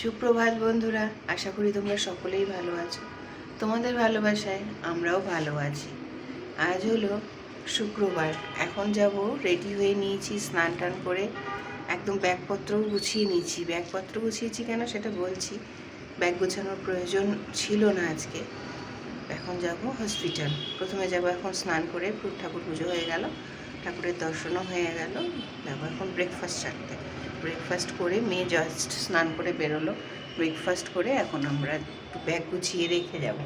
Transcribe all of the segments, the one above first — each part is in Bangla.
সুপ্রভাত বন্ধুরা, আশা করি তোমরা সকলেই ভালো আছো। তোমাদের ভালোবাসায় আমরাও ভালো আছি। আজ হলো শুক্রবার, এখন যাব রেডি হয়ে নিয়েছি স্নান টান করে। একদম ব্যাগপত্রও গুছিয়ে নিয়েছি। ব্যাগপত্র গুছিয়েছি কেন সেটা বলছি। ব্যাগ গোছানোর প্রয়োজন ছিল না আজকে। এখন যাব হসপিটাল প্রথমে যাব এখন স্নান করে ঠাকুর পুজো হয়ে গেল। ঠাকুরের দর্শনও হয়ে গেল। যাব এখন ব্রেকফাস্ট ছাড়তে ব্রেকফাস্ট করে মেয়ে জাস্ট স্নান করে বেরোলো। ব্রেকফাস্ট করে এখন আমরা একটু ব্যাগ গুছিয়ে রেখে যাব।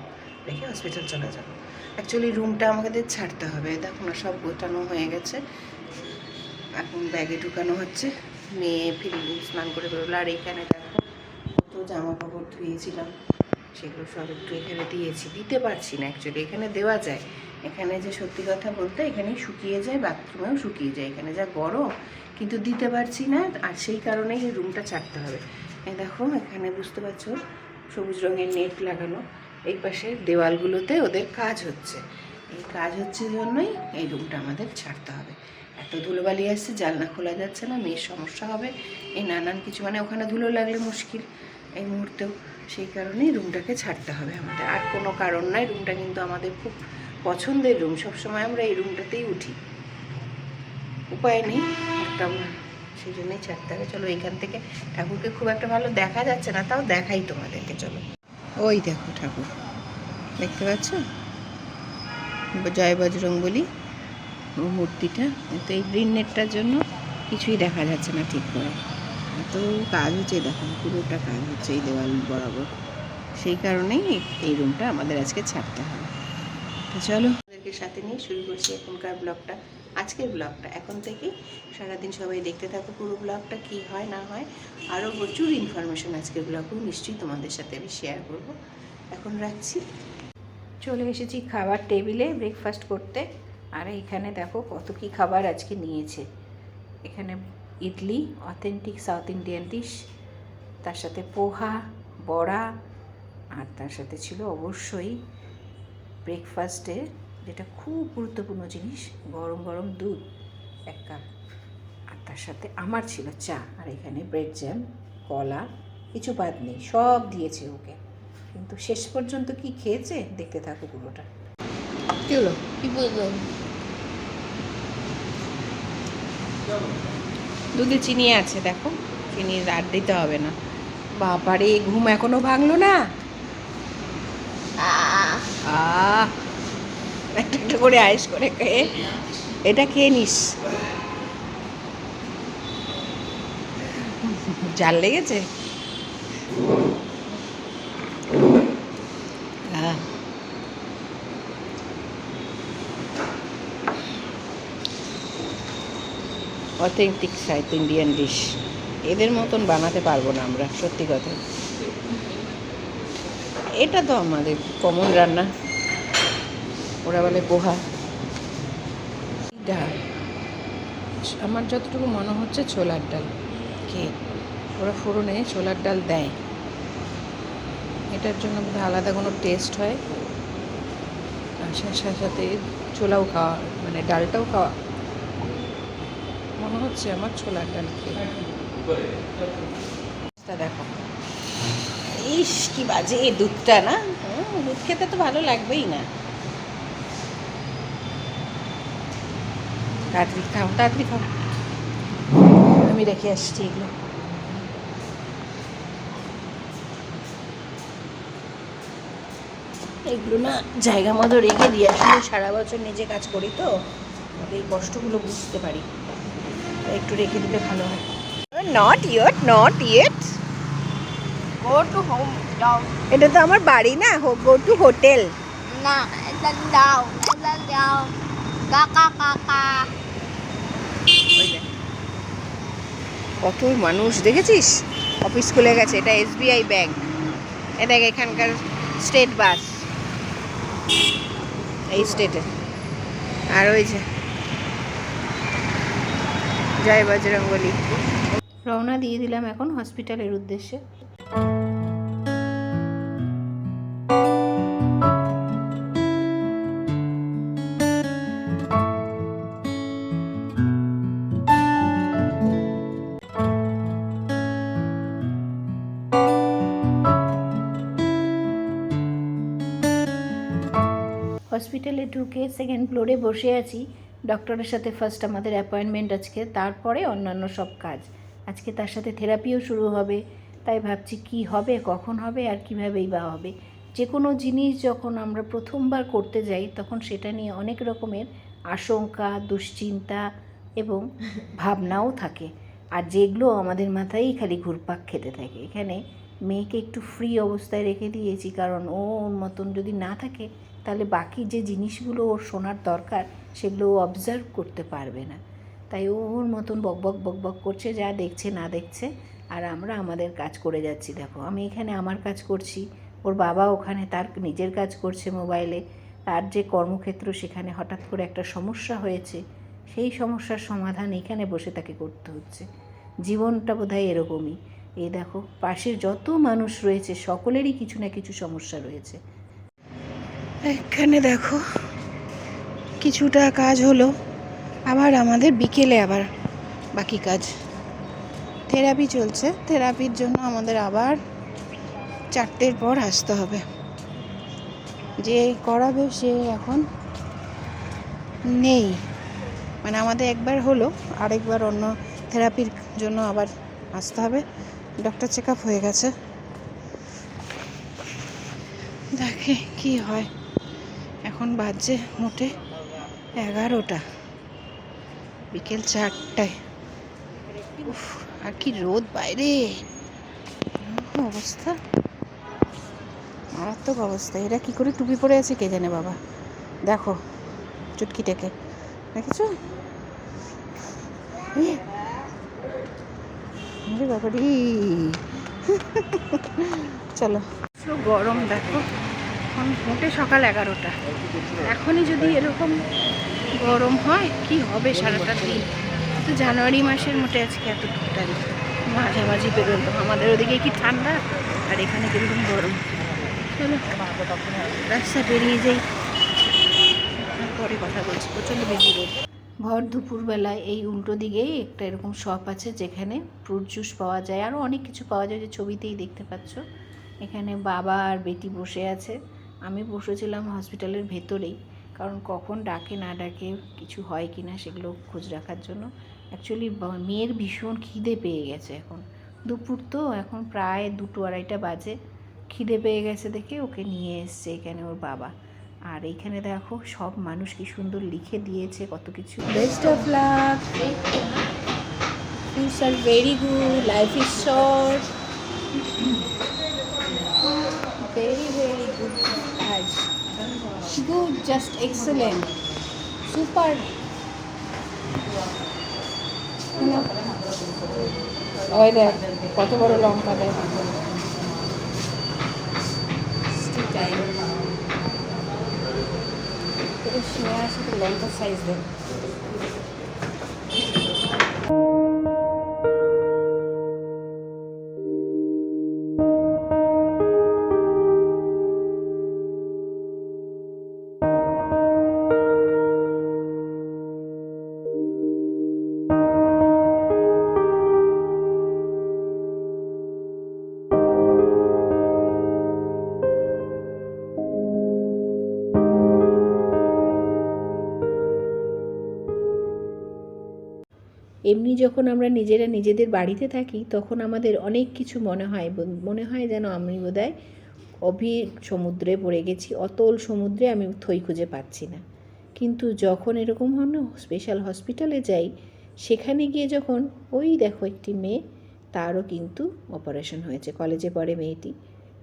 রেখে হসপিটাল চলে যাব। অ্যাকচুয়ালি রুমটা আমাদের ছাড়তে হবে। দেখো না, সব গোটানো হয়ে গেছে। এখন ব্যাগে ঢুকানো হচ্ছে। মেয়ে ফিরে স্নান করে বেরোলো। আর এখানে দেখো কত জামা কাপড় ধুয়েছিলাম। সেগুলো সব একটু এখানে দিয়েছি। দিতে পারছি না অ্যাকচুয়ালি এখানে দেওয়া যায়। এখানে যে সত্যি কথা বলতে এখানে শুকিয়ে যায় বাথরুমেও শুকিয়ে যায়। এখানে যা গরম কিন্তু দিতে পারছি না, আর সেই কারণেই এই রুমটা ছাড়তে হবে। দেখো, এখানে বুঝতে পারছ, সবুজ রঙের নেট লাগানো। এই পাশে দেওয়ালগুলোতে ওদের কাজ হচ্ছে। এই কাজ হচ্ছে জন্যই এই রুমটা আমাদের ছাড়তে হবে। এত ধুলোবালি আসছে, জানলা খোলা যাচ্ছে না, মেয়ের সমস্যা হবে। এই নানান কিছু মানে ওখানে ধুলো লাগলে মুশকিল এই মুহূর্তেও। সেই কারণেই রুমটাকে ছাড়তে হবে আমাদের। আর কোনো কারণ নাই রুমটা কিন্তু আমাদের খুব পছন্দের রুম সবসময় আমরা এই রুমটাতেই উঠি। উপায় নেই, একটা সেই জন্যই ছাড়তে হবে। চলো এইখান থেকে ঠাকুরকে খুব একটা ভালো দেখা যাচ্ছে না, তাও দেখাই তোমাদেরকে, চলো। ওই দেখো ঠাকুর, দেখতে পাচ্ছ? জয় বজরং বলি মূর্তিটা কিন্তু এই গ্রিন নেটটার জন্য কিছুই দেখা যাচ্ছে না ঠিক করে। এত কাজ হচ্ছে, দেখো, পুরোটা কাজ হচ্ছে এই দেওয়াল বরাবর। সেই কারণেই এই- এই রুমটা আমাদের আজকে ছাড়তে হবে। তো চলো আমাদেরকে সাথে নিয়ে শুরু করছি এখনকার ব্লগটা। আজকের ব্লগটা এখন থেকেই সারাদিন সবাই দেখতে থাকো পুরো ব্লগটা কি হয়, না হয়। আরও প্রচুর ইনফরমেশন আজকের ব্লগেও নিশ্চয়ই তোমাদের সাথে আমি শেয়ার করব। এখন রাখছি। চলে এসেছি খাবার টেবিলে ব্রেকফাস্ট করতে। আর এখানে দেখো কত কি খাবার আজকে নিয়েছে। এখানে idli authentic South Indian dish তার সাথে পোহা, বড়া, আর তার সাথে ছিল অবশ্যই ব্রেকফাস্টে যেটা খুব গুরুত্বপূর্ণ জিনিস গরম গরম দুধ এক কাপ। আর তার সাথে আমার ছিল চা আর এখানে ব্রেড জ্যাম কলা কিছু বাদ নেই সব দিয়েছে ওকে। কিন্তু শেষ পর্যন্ত কি খেয়েছে দেখতে থাকো পুরোটা। কি হলো? কি বলব দুধে চিনি আছে দেখো। চিনি আর দিতে হবে না। বাবারে ঘুম এখনও ভাঙলো না? আহ, আহ। একটা একটা করে আয়েস করে খেয়ে, এটা খেয়ে নিস। জাল লেগেছে। অথেন্টিক সাউথ ইন্ডিয়ান ডিশ এদের মতন বানাতে পারব না আমরা, সত্যি কথা। এটা তো আমাদের কমন রান্না। ওরা বলে পোহা। ডাল আমার যতটুকু মনে হচ্ছে ছোলার ডাল। খেয়ে ওরা ফোড়নে ছোলার ডাল দেয়। এটার জন্য বোধহয় আলাদা কোনো টেস্ট হয়। আর সাথে সাথে ছোলাও খাওয়া মানে ডালটাও খাওয়া। মনে হচ্ছে আমার ছোলার ডাল খেয়ে। দেখো। ইস, কি বাজে দুধটা না? দুধ খেতে তো ভালো লাগবেই না। তাড়াতাড়ি খাও তাড়াতাড়ি খাও। আমি রেখে আসছি এগুলো। এগুলো না জায়গা মতো রেখে দিয়ে আসলে সারা বছর নিজে কাজ করি তো এই কষ্টগুলো বুঝতে পারি। একটু রেখে দিলে ভালো হয়। Not yet not yet go to home down এটা তো আমার বাড়ি না গো টু হোটেল না এটা down এটা down কাকা কাকা। কত মানুষ দেখেছিস? অফিস খুলে গেছে, এটা এসবিআই ব্যাংক। এটা এখানকার স্টেট বাস। এই স্টেটে। আর ওই যে জয় বজরঙ্গলি। রওনা দিয়ে দিলাম এখন হসপিটালের উদ্দেশ্যে। হসপিটালে ঢুকে সেকেন্ড ফ্লোরে বসে আছি। ডক্টরের সাথে ফার্স্ট আমাদের অ্যাপয়েন্টমেন্ট আজকে, তারপরে অন্যান্য সব কাজ। আজকে তার সাথে থেরাপিও শুরু হবে। তাই ভাবছি কি হবে, কখন হবে, আর কীভাবেই বা হবে। যে কোনো জিনিস যখন আমরা প্রথমবার করতে যাই, তখন সেটা নিয়ে অনেক রকমের আশঙ্কা, দুশ্চিন্তা এবং ভাবনাও থাকে। আর যেগুলো আমাদের মাথায় খালি ঘুরপাক খেতে থাকে। এখানে মেয়েকে একটু ফ্রি অবস্থায় রেখে দিয়েছি, কারণ ও ওর মতন যদি না থাকে তাহলে বাকি যে জিনিসগুলো ওর শোনার দরকার, সেগুলো ও অবজার্ভ করতে পারবে না। তাই ওর মতন বকবক বকবক করছে, যা দেখছে না দেখছে, আর আমরা আমাদের কাজ করে যাচ্ছি। দেখো, আমি এখানে আমার কাজ করছি, ওর বাবা ওখানে তার নিজের কাজ করছে মোবাইলে, তার যে কর্মক্ষেত্র সেখানে হঠাৎ করে একটা সমস্যা হয়েছে, সেই সমস্যার সমাধান এখানে বসে তাকে করতে হচ্ছে। জীবনটা বোধহয় এরকমই। এই দেখো, পাশের যত মানুষ রয়েছে, সকলেরই কিছু না কিছু সমস্যা রয়েছে। এখানে দেখো, কিছুটা কাজ হলো, আবার আমাদের বিকেলে আবার বাকি কাজ। থেরাপি চলছে, থেরাপির জন্য আমাদের আবার চারটের পর আসতে হবে। যে করাবে সে এখন নেই। মানে আমাদের একবার হলো, আরেকবার অন্য থেরাপির জন্য আবার আসতে হবে। ডক্টর চেক আপ হয়ে গেছে। দেখে কি হয়। এখন বাজছে মোটে এগারোটা বিকেল চারটায়। উফ আর কি রোদ বাইরে। অবস্থা? মারাত্মক অবস্থা। এরা কি করে টুপি পরে আছে কে জানে বাবা? দেখো চুটকিটাকে। দেখেছ? এ, ওরে বাবা রে চলো গরম দেখো। এখন মোটে সকাল এগারোটা। এখনই যদি এরকম গরম হয়, কি হবে সারাটা দিন? তো জানুয়ারি মাসের মোটে আজকে এত তারিখ মাঝামাঝি বেরোলো। আমাদের ওদিকে কি ঠান্ডা? আর এখানে কীরকম গরম? চলো, রাস্তা বেরিয়ে যাই। পরে কথা বলছি। প্রচণ্ড বেশি রোদ। ভর দুপুরবেলায় এই উল্টো দিকেই একটা এরকম শপ আছে, যেখানে ফ্রুট জুস পাওয়া যায়। আরও অনেক কিছু পাওয়া যায় যে ছবিতেই দেখতে পাচ্ছ। এখানে বাবা আর বেটি বসে আছে। আমি বসেছিলাম হসপিটালের ভেতরেই কারণ কখন ডাকে না ডাকে কিছু হয় কি না সেগুলো খোঁজ রাখার জন্য। অ্যাকচুয়ালি মেয়ের ভীষণ খিদে পেয়ে গেছে এখন। দুপুর তো এখন প্রায় দুটো আড়াইটা বাজে। খিদে পেয়ে গেছে দেখে ওকে নিয়ে এসছে এখানে ওর বাবা। আর এইখানে দেখো সব মানুষ কি সুন্দর লিখে দিয়েছে কত কিছু। Best of luck things R very good life is short very good just excellent super ওই দেখ কত বড় লঙ্কা দেখ। লঙ্কার সাইজ দেখ। যখন আমরা নিজেরা নিজেদের বাড়িতে থাকি, তখন আমাদের অনেক কিছু মনে হয়। মনে হয় যেন আমি বোধহয় অভির সমুদ্রে পড়ে গেছি, অতল সমুদ্রে আমি থই খুঁজে পাচ্ছি না। কিন্তু যখন এরকম হন স্পেশাল হসপিটালে যাই, সেখানে গিয়ে যখন ওই দেখো একটি মেয়ে, তারও কিন্তু অপারেশন হয়েছে কলেজে পড়ে মেয়েটি।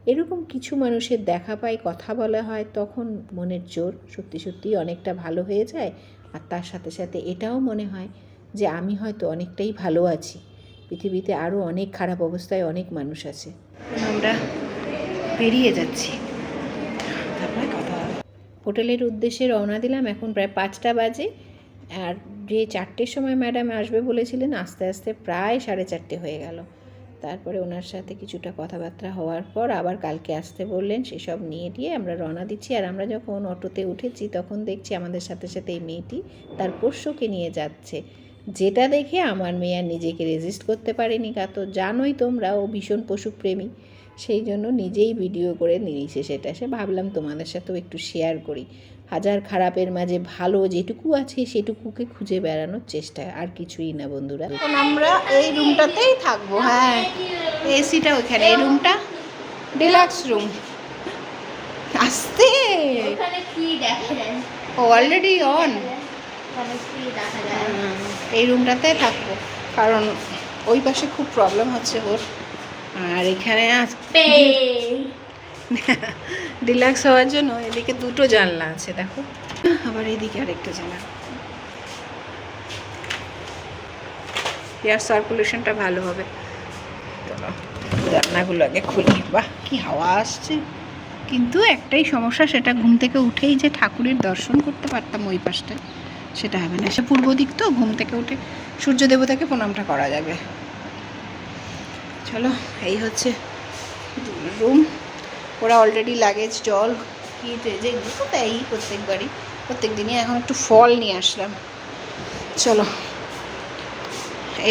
এরকম কিছু মানুষের দেখা পায়, কথা বলা হয়, তখন মনের জোর সত্যি সত্যি অনেকটা ভালো হয়ে যায়। আর তার সাথে সাথে এটাও মনে হয় যে আমি হয়তো অনেকটাই ভালো আছি। পৃথিবীতে আরও অনেক খারাপ অবস্থায় অনেক মানুষ আছে। আমরা বেরিয়ে যাচ্ছি। হোটেলের উদ্দেশ্যে রওনা দিলাম এখন প্রায় পাঁচটা বাজে। আর যে চারটের সময় ম্যাডাম আসবে বলেছিলেন আস্তে আস্তে প্রায় সাড়ে চারটে হয়ে গেল। তারপরে ওনার সাথে কিছুটা কথাবার্তা হওয়ার পর আবার কালকে আসতে বললেন সেসব নিয়ে দিয়ে আমরা রওনা দিচ্ছি। আর আমরা যখন অটোতে উঠেছি তখন দেখছি আমাদের সাথে সাথে এই মেয়েটি তার পোষ্যকে নিয়ে যাচ্ছে। যেটা দেখে আমার মেয়ে আর নিজেকে রেজিস্ট করতে পারেনি কা। তো জানোই তোমরা ও ভীষণ পশুপ্রেমী। সেই জন্য নিজেই ভিডিও করে নিয়েছে সেটা সে ভাবলাম তোমাদের সাথেও একটু শেয়ার করি। হাজার খারাপের মাঝে ভালো যেটুকু আছে সেটুকুকে খুঁজে বেড়ানোর চেষ্টা আর কিছুই না বন্ধুরা। এখন আমরা এই রুমটাতেই থাকব হ্যাঁ। এসিটা ওইখানে এই রুমটা ডিলাক্স রুম আসতে। ওখানে কি দেখা যায় অলরেডি অন এই রুমটাতে থাকব। কারণ ওই পাশে খুব প্রবলেম হচ্ছে ওর। আর এখানে ডিলাক্স হওয়ার জন্য এদিকে দুটো জানলা আছে দেখো। আবার এদিকে আরেকটা জানলা। এয়ার সার্কুলেশনটা ভালো হবে। চলো জানলাগুলো আগে খুলি। বাহ কি হাওয়া আসছে। কিন্তু একটাই সমস্যা সেটা ঘুম থেকে উঠেই যে ঠাকুরের দর্শন করতে পারতাম ওই পাশটায়। সেটা হবে না। সে পূর্ব দিক তো, ঘুম থেকে উঠে সূর্য দেবতাকে প্রণামটা করা যাবে। চলো, এই হচ্ছে রুম ওরা অলরেডি লাগেজ জল, কি যে তো দেয়ই প্রত্যেকবারই। প্রত্যেক দিনই এখন একটু ফল নিয়ে আসলাম। চলো,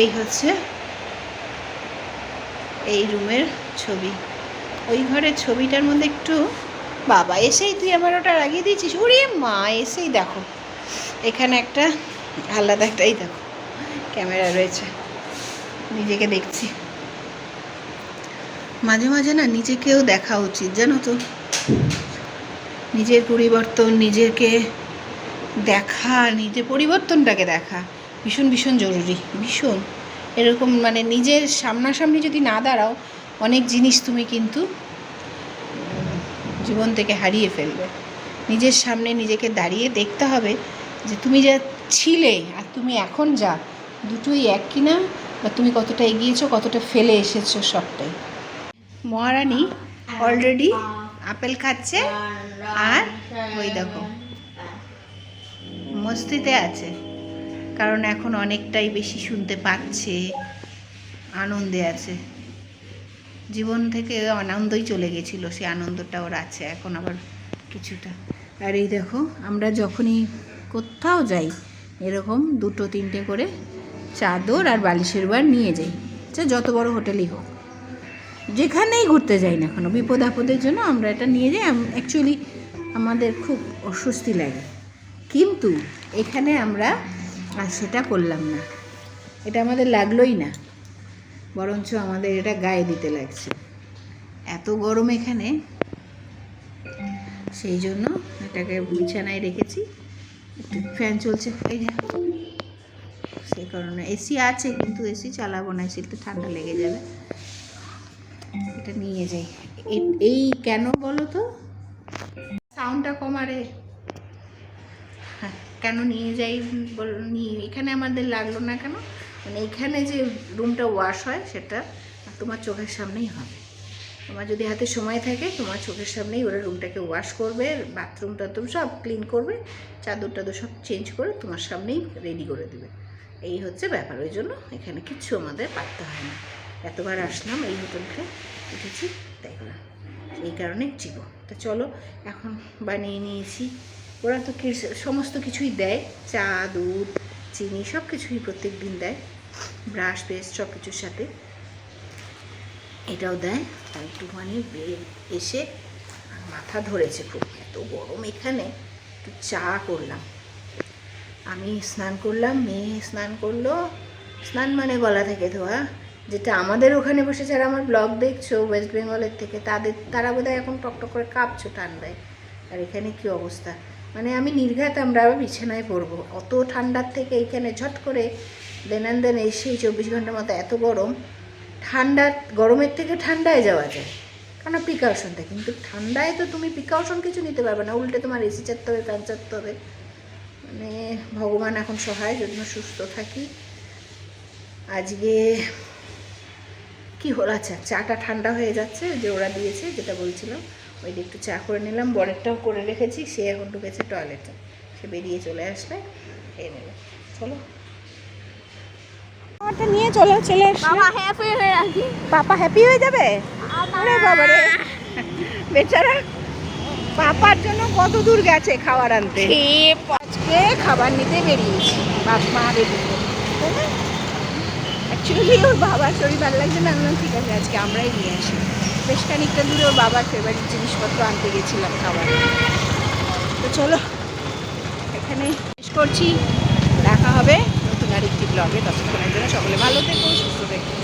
এই হচ্ছে এই রুমের ছবি। ওই ঘরের ছবিটার মধ্যে একটু বাবা এসেই তুই আমার ওটা লাগিয়ে দিয়েছিস? ওরে মা, এসেই দেখো। এখানে একটা আলাদা একটাই দেখো, ক্যামেরা রয়েছে। নিজেকে দেখছি। মাঝে মাঝে না নিজেকেও দেখা উচিত, জানো তো? নিজের পরিবর্তন, নিজেকে দেখা নিজের পরিবর্তনটাকে দেখা ভীষণ ভীষণ জরুরি, ভীষণ। এরকম মানে নিজের সামনাসামনি যদি না দাঁড়াও, অনেক জিনিস তুমি কিন্তু জীবন থেকে হারিয়ে ফেলবে। নিজের সামনে নিজেকে দাঁড়িয়ে দেখতে হবে যে তুমি যা ছিলে আর তুমি এখন যা, দুটোই এক কিনা? বা তুমি কতটা এগিয়েছো, কতটা ফেলে এসেছ সবটাই? মহারানী অলরেডি আপেল খাচ্ছে আর ওই দেখো, মস্তিতে আছে। কারণ এখন অনেকটাই বেশি শুনতে পাচ্ছে, আনন্দে আছে। জীবন থেকে আনন্দই চলে গেছিল, সে আনন্দটা ওর আছে, এখন আবার কিছুটা। আর এই দেখো, আমরা যখনই কোথাও যাই, এরকম দুটো, তিনটে করে চাদর আর বালিশের বার নিয়ে যাই। সে যত বড় হোটেলই হোক। যেখানেই ঘুরতে যাই না কেন, বিপদ আপদের জন্য আমরা এটা নিয়ে যাই। অ্যাকচুয়ালি আমাদের খুব অস্বস্তি লাগে। কিন্তু এখানে আমরা আর সেটা করলাম না। এটা আমাদের লাগলোই না। বরঞ্চ আমাদের এটা গায়ে দিতে লাগছে। এত গরম এখানে, সেই জন্য এটাকে বিছানায় রেখেছি। একটু ফ্যান চলছে। এই যে। সেই কারণে এসি আছে, কিন্তু এসি চালাবো না এসিতে ঠান্ডা লেগে যাবে। এটা নিয়ে যাই। এই কেন বলো তো? সাউন্ডটা কমারে হ্যাঁ কেন নিয়ে যাই বল, নিয়ে, এখানে আমাদের লাগল না কেন? মানে এখানে যে রুমটা ওয়াশ হয়, সেটা তোমার চোখের সামনেই হবে। তোমার যদি হাতে সময় থাকে, তোমার চোখের সামনেই ওরা রুমটাকে ওয়াশ করবে বাথরুম টাথরুম সব ক্লিন করবে, চাদর টাদর সব চেঞ্জ করে তোমার সামনেই রেডি করে দেবে। এই হচ্ছে ব্যাপার, ওই জন্য এখানে কিচ্ছু আমাদের পারতে হয় না। এতবার আসলাম এই হোটেলকে উঠেছি তাই না এই কারণে চিব তা চলো, এখন বানিয়ে নিয়েছি। ওরা তো সমস্ত কিছুই দেয়, চা, দুধ, চিনি সব কিছুই প্রত্যেক দিন দেয়, ব্রাশ, পেস্ট সব কিছুর সাথে। এটাও দেয় তাই একটুখানি এসে মাথা ধরেছে খুব। এত গরম এখানে। একটু চা করলাম। আমি স্নান করলাম, মেয়ে স্নান করল। স্নান মানে গলা থেকে ধোয়া। যেটা আমাদের ওখানে বসে যারা আমার ব্লগ দেখছ, ওয়েস্ট বেঙ্গলের থেকে, তাদের, তারা বোধহয় এখন টকটক করে কাঁপছো ঠান্ডায়। আর এখানে কি অবস্থা? মানে আমি নির্ঘাত আমরা বিছানায় পড়ব। অত ঠান্ডার থেকে এখানে ঝট করে দেন দেন এসেই চব্বিশ ঘণ্টার মতো এত গরম। ঠান্ডা, গরমের থেকে ঠান্ডায় যাওয়া যায়। কারণ প্রিকাউশন থাকে কিন্তু ঠান্ডায় তো তুমি প্রিকাউশন কিছু নিতে পারবে না। উল্টে তোমার এসি চারতে হবে ফ্যান চারতে হবে। মানে ভগবান এখন সহায় জন্য সুস্থ থাকি। আজকে কি হলো? আচ্ছা চাটা ঠান্ডা হয়ে যাচ্ছে যে ওরা দিয়েছে, যেটা বলছিলাম ওই দিয়ে একটু চা করে নিলাম বরেরটাও করে রেখেছি, সে এখন ঢুকেছে টয়লেটে সে বেরিয়ে চলে আসলে, খেয়ে নেবে। চলো। আমারটা নিয়ে চলো চলে হয়ে পাপা হ্যাপি হয়ে যাবে? আরে বাবা রে বেচারা পাপার জন্য কত দূর গেছে খাবার আনতে। আজকে খাবার নিতে বেরিয়েছি বাপ মা বেরিয়ে অ্যাকচুয়ালি ওর বাবার শরীর ভালো লাগছে না। আমি ঠিক আছে আজকে আমরাই নিয়ে আসি। বেশ খানিকটা দূরে ওর বাবার ফেভারিট জিনিসপত্র আনতে গেছিলাম খাবার তো চলো এখানে শেষ করছি। দেখা হবে। আরেকটি ব্লগে ততক্ষণের জন্য সকলে ভালো থেকো সুস্থ থেকো।